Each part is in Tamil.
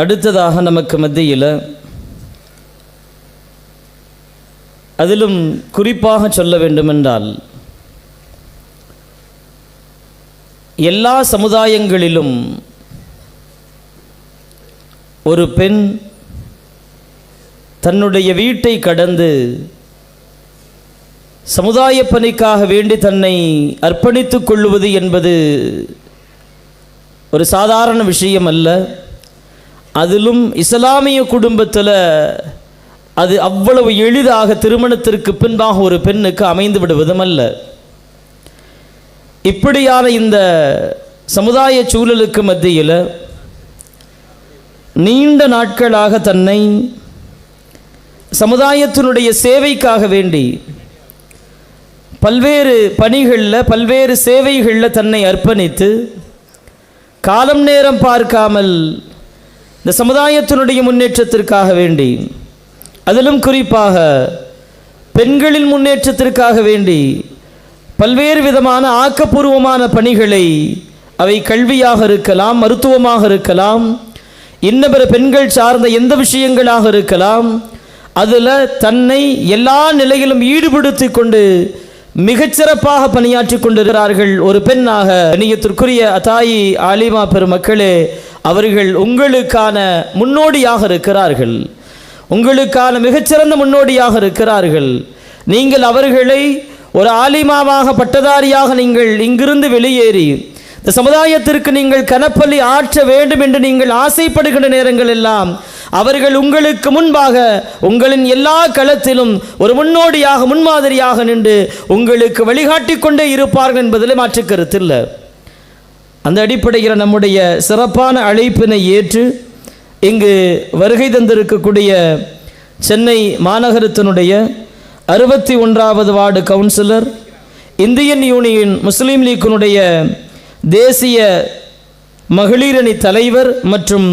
அடுத்ததாக நமக்கு மத்தியில் அதிலும் குறிப்பாக சொல்ல வேண்டுமென்றால் எல்லா சமுதாயங்களிலும் ஒரு பெண் தன்னுடைய வீட்டை கடந்து சமுதாய பணிக்காக வேண்டி தன்னை அர்ப்பணித்துக் கொள்ளுவது என்பது ஒரு சாதாரண விஷயம் அல்ல. அதிலும் இஸ்லாமிய குடும்பத்தில் அது அவ்வளவு எளிதாக திருமணத்திற்கு பின்பாக ஒரு பெண்ணுக்கு அமைந்து விடுவதும் அல்ல. இப்படியான இந்த சமுதாய சூழலுக்கு மத்தியில் நீண்ட நாட்களாக தன்னை சமுதாயத்தினுடைய சேவைக்காக வேண்டி பல்வேறு பணிகளில் பல்வேறு சேவைகளில் தன்னை அர்ப்பணித்து காலம் நேரம் பார்க்காமல் இந்த சமுதாயத்தினுடைய முன்னேற்றத்திற்காக வேண்டி அதிலும் குறிப்பாக பெண்களின் முன்னேற்றத்திற்காக வேண்டி பல்வேறு விதமான ஆக்கப்பூர்வமான பணிகளை அவை கல்வியாக இருக்கலாம் மருத்துவமாக இருக்கலாம் இன்ன பிற பெண்கள் சார்ந்த எந்த விஷயங்களாக இருக்கலாம் அதில் தன்னை எல்லா நிலையிலும் ஈடுபடுத்தி கொண்டு மிகச்சிறப்பாக பணியாற்றி கொண்டிருக்கிறார்கள் ஒரு பெண்ணாக. கணியத்திற்குரிய அத்தாயி ஆலிமா பெருமக்களே அவர்கள் உங்களுக்கான முன்னோடியாக இருக்கிறார்கள். உங்களுக்கான மிகச்சிறந்த முன்னோடியாக இருக்கிறார்கள். நீங்கள் அவர்களை ஒரு ஆலிமாவாக பட்டதாரியாக நீங்கள் இங்கிருந்து வெளியேறி இந்த சமுதாயத்திற்கு நீங்கள் கனப்பள்ளி ஆற்ற வேண்டும் என்று நீங்கள் ஆசைப்படுகின்ற நேரங்கள் எல்லாம் அவர்கள் உங்களுக்கு முன்பாக உங்களின் எல்லா களத்திலும் ஒரு முன்னோடியாக முன்மாதிரியாக நின்று உங்களுக்கு வழிகாட்டி கொண்டே இருப்பார்கள் என்பதில் மாற்று கருத்தில்லை அந்த அடிப்படையில் நம்முடைய சிறப்பான அழைப்பினை ஏற்று இங்கு வருகை தந்திருக்கக்கூடிய சென்னை மாநகரத்தினுடைய அறுபத்தி ஒன்றாவது ward councillor Indian Union Muslim லீக்கினுடைய தேசிய மகளிரணி தலைவர் மற்றும்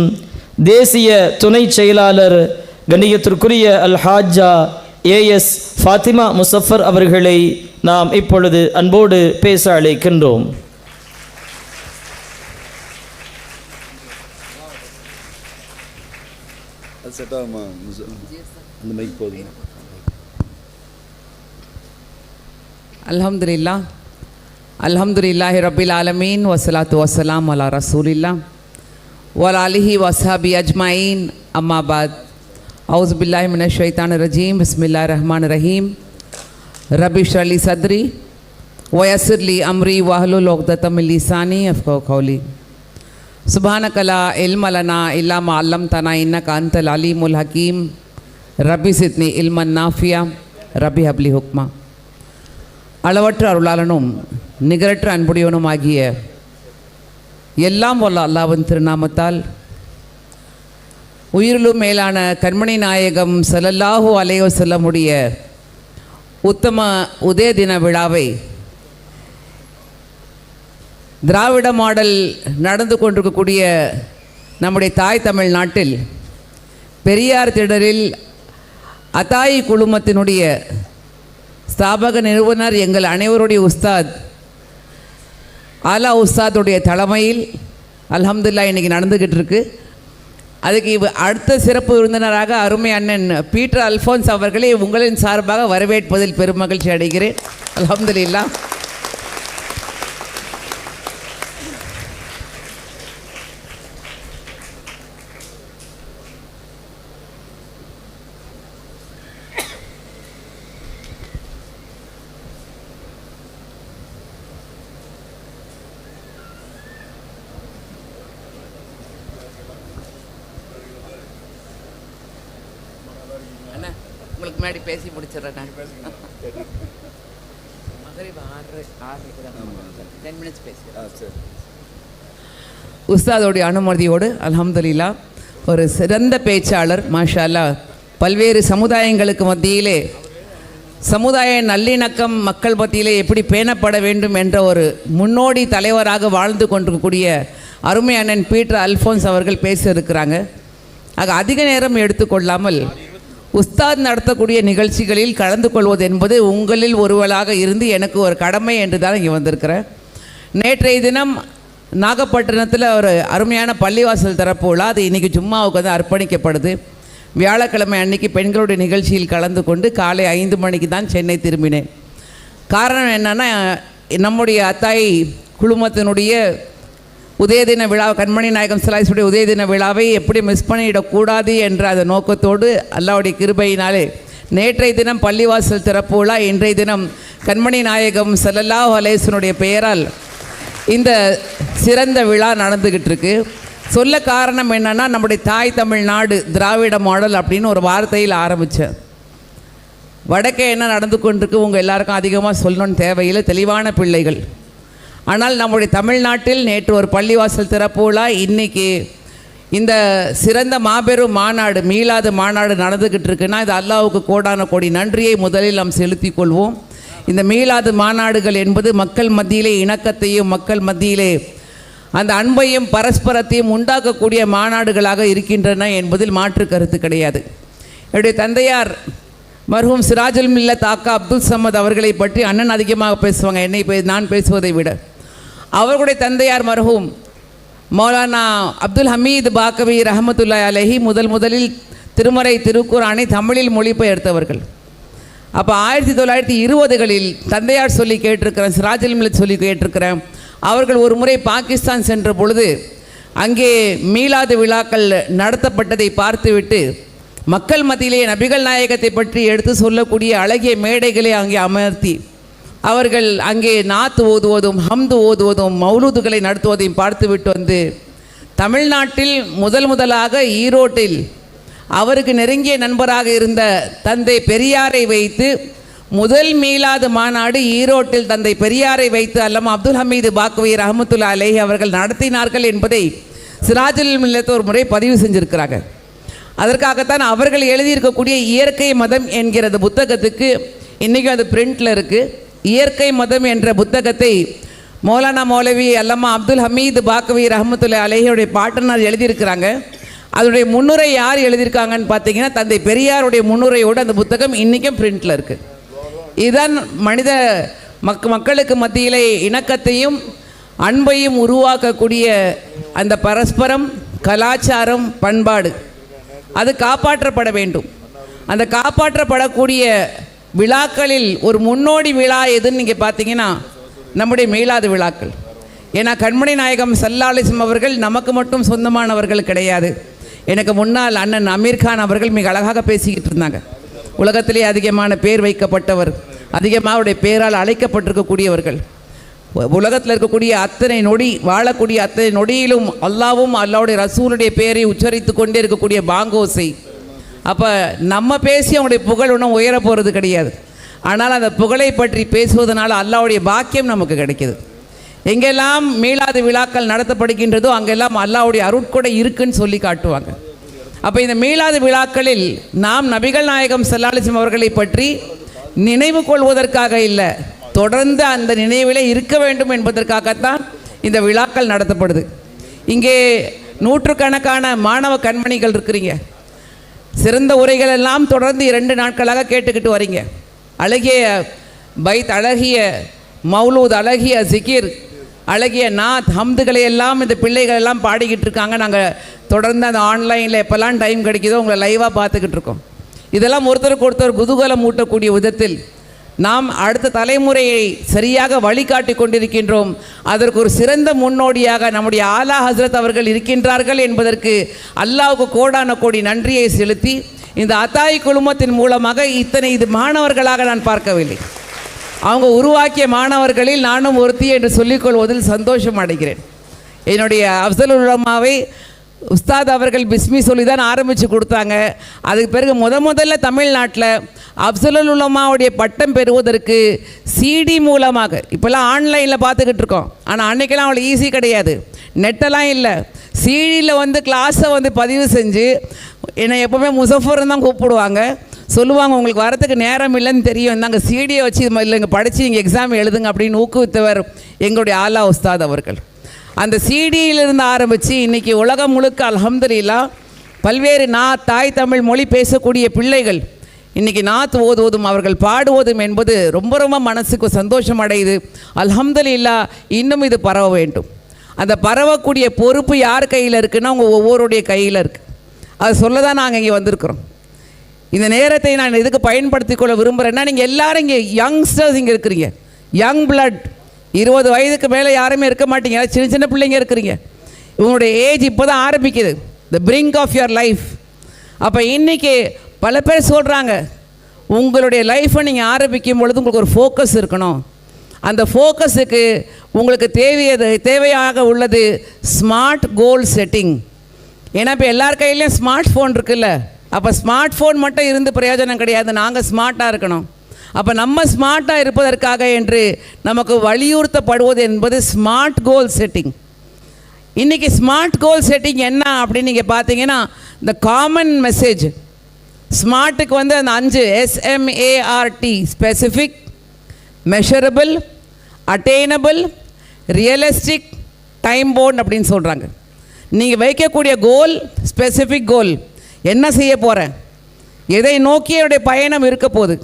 தேசிய துணை செயலாளர் கண்ணியத்திற்குரிய அல் ஹாஜா ஏஎஸ் ஃபாத்திமா முசஃபர் அவர்களை நாம் இப்பொழுது அன்போடு பேச அழைக்கின்றோம். அது செட் ஆகுமா அந்த மைக் போதுமா அலமதுல்லா அலமதுல்லாஹி ரபில் ஆலமீன் வசலாத்து வசலாம் அலா ரசூலில்லா வலாலிஹி வசாபி அஜ்மாயின் அம்மாபாத் அவுஸ் பில்லாஹி மின ஷைத்தான் ரஜீம் பிஸ்மில்லா ரஹ்மான் ரஹீம் ரபிஷ் அலி சத்ரி ஒயசிர்லி அம்ரி வாஹலு லோக்தத்தமில்லிசானி அஃப்கோ கௌலி சுபானகலா இல்மலனா இல்லாம அல்லம் தனா இன்னக அந்தல் அலீமுல் ஹக்கீம் ரபி சித்னி இல்மன் நாஃபியா ரபி ஹப்லி ஹுக்மா. அளவற்ற அருளாளனும் நிகரற்ற அன்புடையவனும் ஆகிய எல்லாம் வல்ல அல்லாவின் திருநாமத்தால் உயிரிலும் மேலான கண்மணி நாயகம் செல்லல்லாஹூ அலையோ செல்ல முடிய உத்தம உதய தின விழாவை திராவிட மாடல் நடந்து கொண்டிருக்கக்கூடிய நம்முடைய தாய் தமிழ் நாட்டில் பெரியார் திடலில் அத்தாயி குழுமத்தினுடைய ஸ்தாபக நிறுவனர் எங்கள் அனைவருடைய உஸ்தாத் ஆலா உஸ்தாதுடைய தலைமையில் அல்ஹம்துல்லா இன்றைக்கி நடந்துக்கிட்டு இருக்கு அதுக்கு இவ் அடுத்த சிறப்பு விருந்தினராக அருமை அண்ணன் பீட்டர் அல்ஃபோன்ஸ் அவர்களை உங்களின் சார்பாக வரவேற்பதில் பெருமகிழ்ச்சி அடைகிறேன். அலமதுல்லா முன்னாடி பேசி முடிச்சிடுறேன் நான். மகரிப் ஆறு ஆறுக்கு தான் டென் மினிட்ஸ் பேசுகிறேன் உஸ்தாதோடைய அனுமதியோடு அல்ஹம்துலில்லா ஒரு சிறந்த பேச்சாளர் மாஷா பல்வேறு சமுதாயங்களுக்கு மத்தியிலே சமுதாய நல்லிணக்கம் மக்கள் மத்தியிலே எப்படி பேணப்பட வேண்டும் என்ற ஒரு முன்னோடி தலைவராக வாழ்ந்து கொண்டிருக்கக்கூடிய அருமை அண்ணன் பீட்டர் அல்ஃபோன்ஸ் அவர்கள் பேச இருக்கிறாங்க ஆக அதிக நேரம் எடுத்துக்கொள்ளாமல் உஸ்தாத் நடத்தக்கூடிய நிகழ்ச்சிகளில் கலந்து கொள்வது என்பது உங்களில் ஒருவராக இருந்து எனக்கு ஒரு கடமை என்று தான் இங்கே வந்திருக்கிறேன். நேற்றைய தினம் நாகப்பட்டினத்தில் ஒரு அருமையான பள்ளிவாசல் திறப்பு விழா. அது இன்றைக்கி சும்மாவுக்கு வந்து அர்ப்பணிக்கப்படுது. வியாழக்கிழமை அன்னைக்கு பெண்களுடைய நிகழ்ச்சியில் கலந்து கொண்டு காலை ஐந்து மணிக்கு தான் சென்னை திரும்பினேன். காரணம் என்னென்னா நம்முடைய அத்தாய் குழுமத்தினுடைய உதயதின விழா கண்மணி நாயகம் சிலாசுடைய உதயதின விழாவை எப்படி மிஸ் பண்ணிடக்கூடாது என்ற அந்த நோக்கத்தோடு அல்லாவுடைய கிருபையினாலே நேற்றைய தினம் பள்ளிவாசல் திறப்பு விழா இன்றைய தினம் கண்மணி நாயகம் செல்லல்லா ஹலேசனுடைய பெயரால் இந்த சிறந்த விழா நடந்துக்கிட்டு இருக்கு சொல்ல காரணம் என்னென்னா நம்முடைய தாய் தமிழ்நாடு திராவிட மாடல் அப்படின்னு ஒரு வார்த்தையில் ஆரம்பித்தேன் வடக்கே என்ன நடந்து கொண்டிருக்கு உங்கள் எல்லாருக்கும் அதிகமாக சொல்லணும்னு தேவையில்லை தெளிவான பிள்ளைகள். ஆனால் நம்முடைய தமிழ்நாட்டில் நேற்று ஒரு பள்ளிவாசல் திறப்பு விழா. இன்னைக்கு இந்த சிறந்த மாபெரும் மாநாடு மீளாத மாநாடு நடந்துக்கிட்டு இருக்குன்னா இது அல்லாவுக்கு கோடான கோடி நன்றியை முதலில் நாம் செலுத்திக் கொள்வோம். இந்த மீளாது மாநாடுகள் என்பது மக்கள் மத்தியிலே இணக்கத்தையும் மக்கள் மத்தியிலே அந்த அன்பையும் பரஸ்பரத்தையும் உண்டாக்கக்கூடிய மாநாடுகளாக இருக்கின்றன என்பதில் மாற்று கருத்து கிடையாது. என்னுடைய தந்தையார் மருகும் சிராஜுல் மில்ல தாக்கா அப்துல் சமத் அவர்களை பற்றி அண்ணன் அதிகமாக பேசுவாங்க. என்னை பே நான் பேசுவதை விட. அவர்களுடைய தந்தையார் மருகும் மௌலானா அப்துல் ஹமீத் பாக்கவி ரஹமத்துல்லா அலஹி முதல் முதலில் திருமறை திருக்குறானை தமிழில் மொழிபெயர்த்தவர்கள் அப்போ ஆயிரத்தி தொள்ளாயிரத்தி இருபதுகளில் தந்தையார் சொல்லி கேட்டிருக்கிறேன் சிராஜல் மில்லத் சொல்லி கேட்டிருக்கிறேன். அவர்கள் ஒரு முறை பாகிஸ்தான் சென்ற பொழுது அங்கே மீளாது விழாக்கள் நடத்தப்பட்டதை பார்த்துவிட்டு மக்கள் மத்தியிலே நபிகள் நாயகத்தை பற்றி எடுத்து சொல்லக்கூடிய அழகிய மேடைகளை அங்கே அமர்த்தி அவர்கள் அங்கே நாத்து ஓதுவதும் ஹம்து ஓதுவதும் மௌலூதுகளை நடத்துவதையும் பார்த்துவிட்டு வந்து தமிழ்நாட்டில் முதல் முதலாக ஈரோட்டில் அவருக்கு நெருங்கிய நண்பராக இருந்த தந்தை பெரியாரை வைத்து முதல் மீளாது மாநாடு ஈரோட்டில் தந்தை பெரியாரை வைத்து அல்லமா அப்துல் ஹமீது பாக்வி ரஹமத்துல்லா அலேஹி அவர்கள் நடத்தினார்கள் என்பதை சிராஜுல் மில்லத்து ஒரு முறை பதிவு செஞ்சிருக்கிறாங்க. அதற்காகத்தான் அவர்கள் எழுதியிருக்கக்கூடிய இயற்கை மதம் என்கிற புத்தகத்துக்கு இன்றைக்கும் அது பிரிண்டில் இருக்குது இயற்கை மதம் என்ற புத்தகத்தை மௌலானா மௌலவி அல்லம்மா அப்துல் ஹமீது பாக்கவி ரஹமத்துல்லா அலேஹியுடைய பாட்டனார் எழுதியிருக்கிறாங்க. அதனுடைய முன்னுரை யார் எழுதியிருக்காங்கன்னு பார்த்தீங்கன்னா தந்தை பெரியாருடைய முன்னுரையோடு அந்த புத்தகம் இன்றைக்கும் பிரிண்டில் இருக்குது இதுதான் மனித மக் மக்களுக்கு மத்தியிலே இணக்கத்தையும் அன்பையும் உருவாக்கக்கூடிய அந்த பரஸ்பரம் கலாச்சாரம் பண்பாடு. அது காப்பாற்றப்பட வேண்டும். அந்த காப்பாற்றப்படக்கூடிய விழாக்களில் ஒரு முன்னோடி விழா எதுன்னு நீங்கள் பார்த்தீங்கன்னா நம்முடைய மேலாது விழாக்கள். ஏன்னா கண்மணி நாயகம் சல்லாலிசம் அவர்கள் நமக்கு மட்டும் சொந்தமானவர்கள் கிடையாது. எனக்கு முன்னால் அண்ணன் அமீர்கான் அவர்கள் மிக அழகாக பேசிக்கிட்டு இருந்தாங்க. உலகத்திலே அதிகமான பேர் வைக்கப்பட்டவர் அதிகமாக அவருடைய பேரால் அழைக்கப்பட்டிருக்கக்கூடியவர்கள். உலகத்தில் இருக்கக்கூடிய அத்தனை நொடி வாழக்கூடிய அத்தனை நொடியிலும் அல்லாவும் அல்லாவுடைய ரசூலுடைய பெயரை உச்சரித்து கொண்டே இருக்கக்கூடிய பாங்கோசை. அப்போ நம்ம பேசி அவங்களுடைய புகழ் ஒன்றும் உயர போகிறது கிடையாது. ஆனால் அந்த புகழை பற்றி பேசுவதனால் அல்லாவுடைய பாக்கியம் நமக்கு கிடைக்கிது. எங்கெல்லாம் மீளாத விழாக்கள் நடத்தப்படுகின்றதோ அங்கெல்லாம் அல்லாவுடைய அருட்கொடை இருக்குன்னு சொல்லி காட்டுவாங்க. அப்போ இந்த மீளாத விழாக்களில் நாம் நபிகள் நாயகம் செல்லாலிசம் அவர்களை பற்றி நினைவு கொள்வதற்காக இல்லை தொடர்ந்து அந்த நினைவிலே இருக்க வேண்டும் என்பதற்காகத்தான் இந்த விழாக்கள் நடத்தப்படுது. இங்கே நூற்றுக்கணக்கான மாணவ கண்மணிகள் இருக்கிறீங்க. சிறந்த உரைகள் எல்லாம் தொடர்ந்து இரண்டு நாட்களாக கேட்டுக்கிட்டு வரீங்க. அழகிய பைத் அழகிய மௌலூத் அழகிய ஜிகிர் அழகிய நாத் ஹம்துகளை எல்லாம் இந்த பிள்ளைகள் எல்லாம் பாடிக்கிட்டு இருக்காங்க. நாங்கள் தொடர்ந்து அந்த ஆன்லைனில் எப்போல்லாம் டைம் கிடைக்குதோ உங்களை லைவாக பார்த்துக்கிட்டு இருக்கோம். இதெல்லாம் ஒருத்தருக்கு ஒருத்தர் குதூகலம் ஊட்டக்கூடிய விதத்தில் நாம் அடுத்த தலைமுறையை சரியாக வழிகாட்டி கொண்டிருக்கின்றோம். அதற்கு ஒரு சிறந்த முன்னோடியாக நம்முடைய ஆலா ஹஸ்ரத் அவர்கள் இருக்கின்றார்கள் என்பதற்கு அல்லாவுக்கு கோடான கோடி நன்றியை செலுத்தி இந்த அத்தாய் குழுமத்தின் மூலமாக இத்தனை இது மாணவர்களாக நான் பார்க்கவில்லை. அவங்க உருவாக்கிய மாணவர்களில் நானும் ஒருத்தி என்று சொல்லிக்கொள்வதில் சந்தோஷம் அடைகிறேன். என்னுடைய அப்சல் உலமாவை உஸ்தாத் அவர்கள் பிஸ்மி சொல்லி தான் ஆரம்பித்து கொடுத்தாங்க. அதுக்கு பிறகு முத முதல்ல தமிழ்நாட்டில் அப்சலுல் உலமாவுடைய பட்டம் பெறுவதற்கு சிடி மூலமாக இப்போல்லாம் ஆன்லைனில் பார்த்துக்கிட்டு இருக்கோம். ஆனால் அன்றைக்கெல்லாம் அவ்வளோ ஈஸி கிடையாது. நெட்டெல்லாம் இல்லை. சிடியில் வந்து கிளாஸை வந்து பதிவு செஞ்சு என்னை எப்போவுமே முசஃபர்னு தான் கூப்பிடுவாங்க. சொல்லுவாங்க உங்களுக்கு வரத்துக்கு நேரம் இல்லைன்னு தெரியும். இந்தாங்க சிடியை வச்சு இல்லை இங்கே படித்து இங்கே எக்ஸாம் எழுதுங்க அப்படின்னு ஊக்குவித்தவர் எங்களுடைய ஆலா உஸ்தாத் அவர்கள். அந்த சிடியிலிருந்து ஆரம்பித்து இன்றைக்கி உலகம் முழுக்க அல்ஹம்துலில்லா பல்வேறு நா தாய் தமிழ் மொழி பேசக்கூடிய பிள்ளைகள் இன்றைக்கி நாத் ஓதுவதும் அவர்கள் பாடுவதும் என்பது ரொம்ப ரொம்ப மனசுக்கு சந்தோஷம் அடையுது. அல்ஹம்துலில்லா இன்னும் இது பரவ வேண்டும். அந்த பரவக்கூடிய பொறுப்பு யார் கையில் இருக்குன்னா உங்கள் ஒவ்வொருடைய கையில் இருக்குது அது சொல்ல தான் நாங்கள் இங்கே வந்திருக்கிறோம். இந்த நேரத்தை நான் இதுக்கு பயன்படுத்திக் கொள்ள விரும்புகிறேன்னா நீங்கள் எல்லாரும் இங்கே யங்ஸ்டர்ஸ் இங்கே இருக்கிறீங்க. யங் பிளட் இருபது வயதுக்கு மேலே யாருமே இருக்க மாட்டீங்க. சின்ன சின்ன பிள்ளைங்க இருக்கிறீங்க. உங்களுடைய ஏஜ் இப்போ தான் ஆரம்பிக்குது. The brink of your life அப்போ இன்றைக்கி பல பேர் சொல்கிறாங்க உங்களுடைய லைஃப்பை நீங்கள் ஆரம்பிக்கும் பொழுது உங்களுக்கு ஒரு ஃபோக்கஸ் இருக்கணும். அந்த ஃபோக்கஸுக்கு உங்களுக்கு தேவையது தேவையாக உள்ளது ஸ்மார்ட் கோல் செட்டிங் ஏன்னா இப்போ எல்லார் கையிலையும் ஸ்மார்ட் ஃபோன் இருக்குல்ல. அப்போ ஸ்மார்ட் ஃபோன் மட்டும் இருந்து பிரயோஜனம் கிடையாது. நாங்கள் ஸ்மார்ட்டாக இருக்கணும். அப்போ நம்ம ஸ்மார்ட்டாக இருப்பதற்காக என்று நமக்கு வலியுறுத்தப்படுவது என்பது ஸ்மார்ட் கோல் செட்டிங் இன்றைக்கி ஸ்மார்ட் கோல் செட்டிங் என்ன அப்படின்னு நீங்கள் பார்த்தீங்கன்னா இந்த காமன் மெசேஜ் ஸ்மார்ட்டுக்கு வந்து அந்த அஞ்சு SMART specific measurable attainable realistic time bound அப்படின்னு சொல்கிறாங்க நீங்கள் வைக்கக்கூடிய கோல் ஸ்பெசிஃபிக் கோல் என்ன செய்ய போகிறேன் எதை நோக்கி என்னுடைய பயணம் இருக்க போகுது?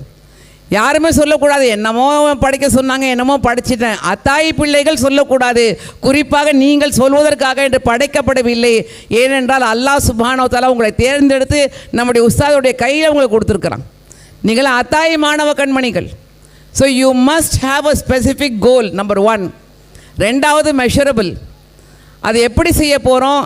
யாருமே சொல்லக்கூடாது. என்னமோ படிக்க சொன்னாங்க என்னமோ படிச்சிட்டேன். அத்தாய் பிள்ளைகள் சொல்லக்கூடாது. குறிப்பாக நீங்கள் சொல்வதற்காக என்று படைக்கப்படவில்லை. ஏனென்றால் அல்லாஹ் சுபானோ தலா உங்களை தேர்ந்தெடுத்து நம்முடைய உஸ்தாதுடைய கையில் உங்களுக்கு கொடுத்துருக்குறான். நீங்கள் அத்தாய் மாணவ கண்மணிகள். So you must have a specific goal number one ரெண்டாவது மெஷரபிள் அது எப்படி செய்ய போகிறோம்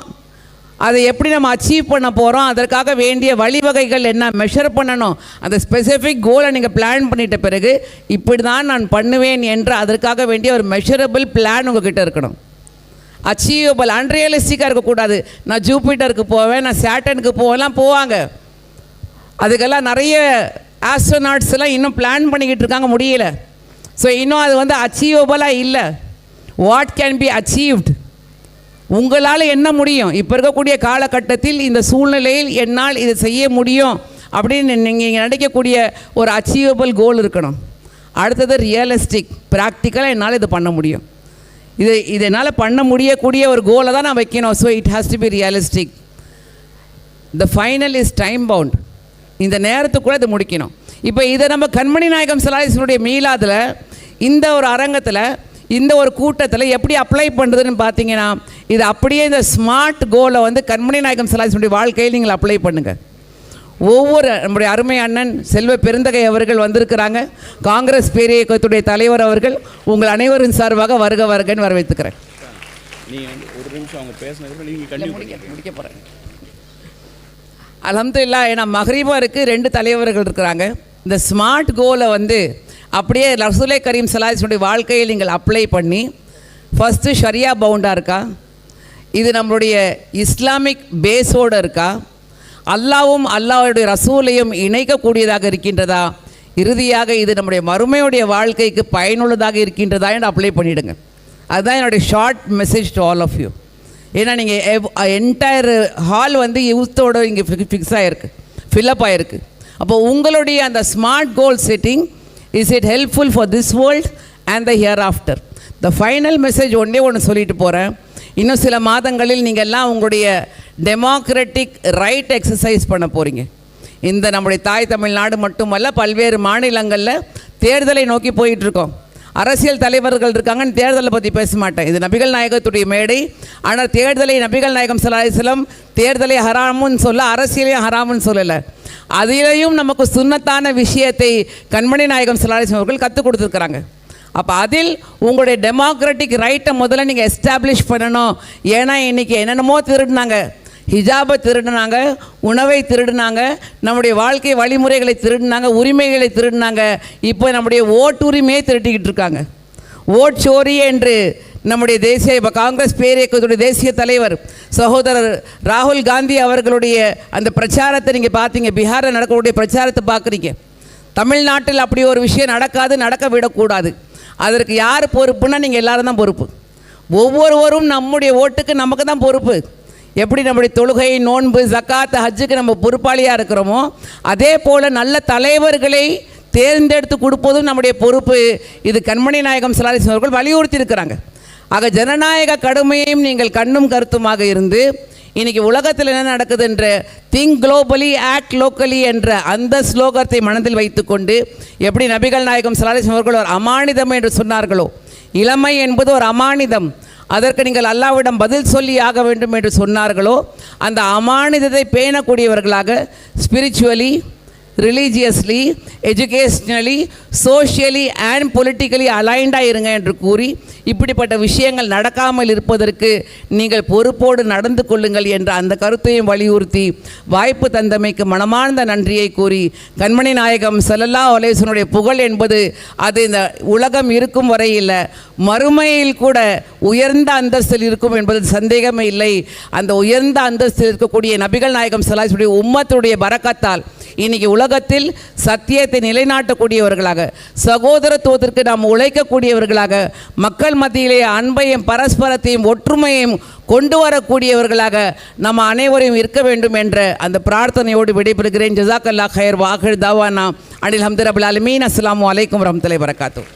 அதை எப்படி நம்ம அச்சீவ் பண்ண போகிறோம் அதற்காக வேண்டிய வழிவகைகள் என்ன? மெஷர் பண்ணணும். அந்த ஸ்பெசிஃபிக் கோலை நீங்கள் பிளான் பண்ணிட்ட பிறகு இப்படி தான் நான் பண்ணுவேன் என்று அதற்காக வேண்டிய ஒரு மெஷரபிள் பிளான் உங்ககிட்ட இருக்கணும். அச்சீவபிள் அன்ரியலிஸ்டிக்காக இருக்கக்கூடாது. நான் ஜூபிட்டருக்கு போவேன் நான் சேட்டனுக்கு போவேன்லாம் போவாங்க. அதுக்கெல்லாம் நிறைய ஆஸ்ட்ரோநாட்ஸ் எல்லாம் இன்னும் பிளான் பண்ணிக்கிட்டு இருக்காங்க முடியல. ஸோ இன்னும் அது வந்து அச்சீவபிளாக இல்லை. வாட் கேன் பி அச்சீவ்டு உங்களால் என்ன முடியும்? இப்போ இருக்கக்கூடிய காலகட்டத்தில் இந்த சூழ்நிலையில் என்னால் இதை செய்ய முடியும் அப்படின்னு நீங்கள் நினைக்கக்கூடிய ஒரு அச்சீவபிள் கோல் இருக்கணும். அடுத்தது ரியலிஸ்டிக் ப்ராக்டிக்கலாக என்னால் இது பண்ண முடியும். இது இதனால் பண்ண முடியக்கூடிய ஒரு கோலை தான் நான் வைக்கணும். So it has to be realistic the final is time bound இந்த நேரத்துக்குள்ளே இதை முடிக்கணும். இப்போ இதை நம்ம கண்மணி நாயகம் சலாஹினுடைய மீளாதில் இந்த ஒரு அரங்கத்தில் இந்த ஒரு கூட்டத்தில் எப்படி அப்ளை பண்ணுறதுன்னு பார்த்தீங்கன்னா இது அப்படியே இந்த ஸ்மார்ட் கோலை வந்து கண்மணி நாயகம் சலாஹினுடைய வாழ்க்கையில் நீங்கள் அப்ளை பண்ணுங்கள் ஒவ்வொரு நம்முடைய அருமை அண்ணன் செல்வ பெருந்தகை அவர்கள் வந்திருக்கிறாங்க. காங்கிரஸ் பேரியக்கத்துடைய தலைவர் அவர்கள் உங்கள் அனைவரின் சார்பாக வருக வருகன்னு வரவேற்றுக்கிறேன் அலமதுல்லா ஏன்னா மஹரீபா இருக்குது ரெண்டு தலைவர்கள் இருக்கிறாங்க. இந்த ஸ்மார்ட் கோலை வந்து அப்படியே ரசூலை கரீம் சலாஹினுடைய வாழ்க்கையில் நீங்கள் அப்ளை பண்ணி ஃபஸ்ட்டு ஷரியா பவுண்டாக இருக்கா? இது நம்மளுடைய இஸ்லாமிக் பேஸோடு இருக்கா? அல்லாவும் அல்லாவுடைய ரசூலையும் இணைக்கக்கூடியதாக இருக்கின்றதா? இறுதியாக இது நம்முடைய மறுமையுடைய வாழ்க்கைக்கு பயனுள்ளதாக இருக்கின்றதா என்று அப்ளை பண்ணிவிடுங்க அதுதான் என்னுடைய short message to all of you ஏன்னா நீங்கள் என்டையர் ஹால் வந்து யூத்தோட இங்கே ஃபிக்ஸ் ஆகிருக்கு ஃபில்அப் ஆகிருக்கு அப்போ உங்களுடைய அந்த smart goal setting is it helpful for this world and the hereafter the final message ஒன்றே ஒன்று சொல்லிட்டு போகிறேன் இன்னும் சில மாதங்களில் நீங்கள் எல்லாம் உங்களுடைய டெமோக்ராட்டிக் ரைட் எக்ஸசைஸ் பண்ண போகிறீங்க இந்த நம்முடைய தாய் தமிழ்நாடு மட்டுமல்ல பல்வேறு மாநிலங்களில் தேர்தலை நோக்கி போயிட்டுருக்கோம். அரசியல் தலைவர்கள் இருக்காங்கன்னு தேர்தலை பற்றி பேச மாட்டேன். இது நபிகள் நாயகத்துடைய மேடை. ஆனால் தேர்தலை நபிகள் நாயகம் சலாஹிஸ்லம் தேர்தலை ஹராமுன்னு சொல்ல அரசியலையும் ஹராமுன்னு சொல்லலை. அதிலையும் நமக்கு சுன்னத்தான விஷயத்தை கண்மணி நாயகம் சலாஹிஸ்லம் அவர்கள் கற்றுக் கொடுத்துருக்குறாங்க. அப்போ அதில் உங்களுடைய டெமோக்ராட்டிக் ரைட்டை முதல்ல நீங்கள் எஸ்டாப்ளிஷ் பண்ணணும். ஏன்னா இன்றைக்கி என்னென்னமோ திருடினாங்க. ஹிஜாபை திருடினாங்க உணவை திருடினாங்க நம்முடைய வாழ்க்கை வழிமுறைகளை திருடினாங்க உரிமைகளை திருடினாங்க. இப்போ நம்முடைய ஓட்டுரிமையை திருட்டிக்கிட்டு இருக்காங்க. ஓட் சோரி என்று நம்முடைய தேசிய இப்போ காங்கிரஸ் பேரியக்கத்துடைய தேசிய தலைவர் சகோதரர் ராகுல் காந்தி அவர்களுடைய அந்த பிரச்சாரத்தை நீங்கள் பார்த்தீங்க. பீகாரில் நடக்கக்கூடிய பிரச்சாரத்தை பார்க்குறீங்க. தமிழ்நாட்டில் அப்படி ஒரு விஷயம் நடக்காது நடக்க விடக்கூடாது. அதற்கு யார் பொறுப்புன்னா நீங்கள் எல்லாரும் தான் பொறுப்பு. ஒவ்வொருவரும் நம்முடைய ஓட்டுக்கு நமக்கு தான் பொறுப்பு. எப்படி நம்முடைய தொழுகை நோன்பு ஜக்காத் ஹஜ்ஜுக்கு நம்ம பொறுப்பாளியாக இருக்கிறோமோ அதே போல் நல்ல தலைவர்களை தேர்ந்தெடுத்து கொடுப்பதும் நம்முடைய பொறுப்பு. இது கண்மணி நாயகம் சிலாரிசன் அவர்கள் வலியுறுத்தி இருக்கிறாங்க ஆக ஜனநாயக கடுமையையும் நீங்கள் கண்ணும் கருத்துமாக இருந்து இன்னைக்கு உலகத்தில் என்ன நடக்குது என்று திங்க் குளோபலி ஆக்ட் லோக்கலி என்ற அந்த ஸ்லோகத்தை மனதில் வைத்துக்கொண்டு எப்படி நபிகள் நாயகம் சலாலிசம் அவர்கள் ஒரு அமானிதம் என்று சொன்னார்களோ? இளமை என்பது ஒரு அமானிதம். அதற்கு நீங்கள் அல்லாவிடம் பதில் சொல்லி ஆக வேண்டும் என்று சொன்னார்களோ? அந்த அமானிதத்தை பேணக்கூடியவர்களாக spiritually religiously educationally socially and politically அலைண்டாக இருங்க என்று கூறி இப்படிப்பட்ட விஷயங்கள் நடக்காமல் இருப்பதற்கு நீங்கள் பொறுப்போடு நடந்து கொள்ளுங்கள் என்ற அந்த கருத்தையும் வலியுறுத்தி வாய்ப்பு தந்தமைக்கு மனமார்ந்த நன்றியை கூறி கண்மணி நாயகம் செல்லல்லா ஒலேசனுடைய புகழ் என்பது அது இந்த உலகம் இருக்கும் வரையில் மறுமையில் கூட உயர்ந்த அந்தஸ்தில் இருக்கும் என்பது சந்தேகமே இல்லை. அந்த உயர்ந்த அந்தஸ்தில் இருக்கக்கூடிய நபிகள் நாயகம் சலாசுடைய உம்மத்துடைய பறக்கத்தால் இன்னைக்கு உலகத்தில் சத்தியத்தை நிலைநாட்டக்கூடியவர்களாக சகோதரத்துவத்திற்கு நாம் உழைக்கக்கூடியவர்களாக மக்கள் மத்தியிலே அன்பையும் பரஸ்பரத்தையும் ஒற்றுமையும் கொண்டு வரக்கூடியவர்களாக நம்ம அனைவரையும் இருக்க வேண்டும் என்ற அந்த பிரார்த்தனையோடு விடைபெறுகிறேன். ஜசாக்கல்லா ஹயர் வாஹிர் தாவானா. அனில் ஹம்தர் அபுல் அலமீன் அஸ்லாம் அலைக்கும் வரமத்துல்லாஹி வரகாத்தூர்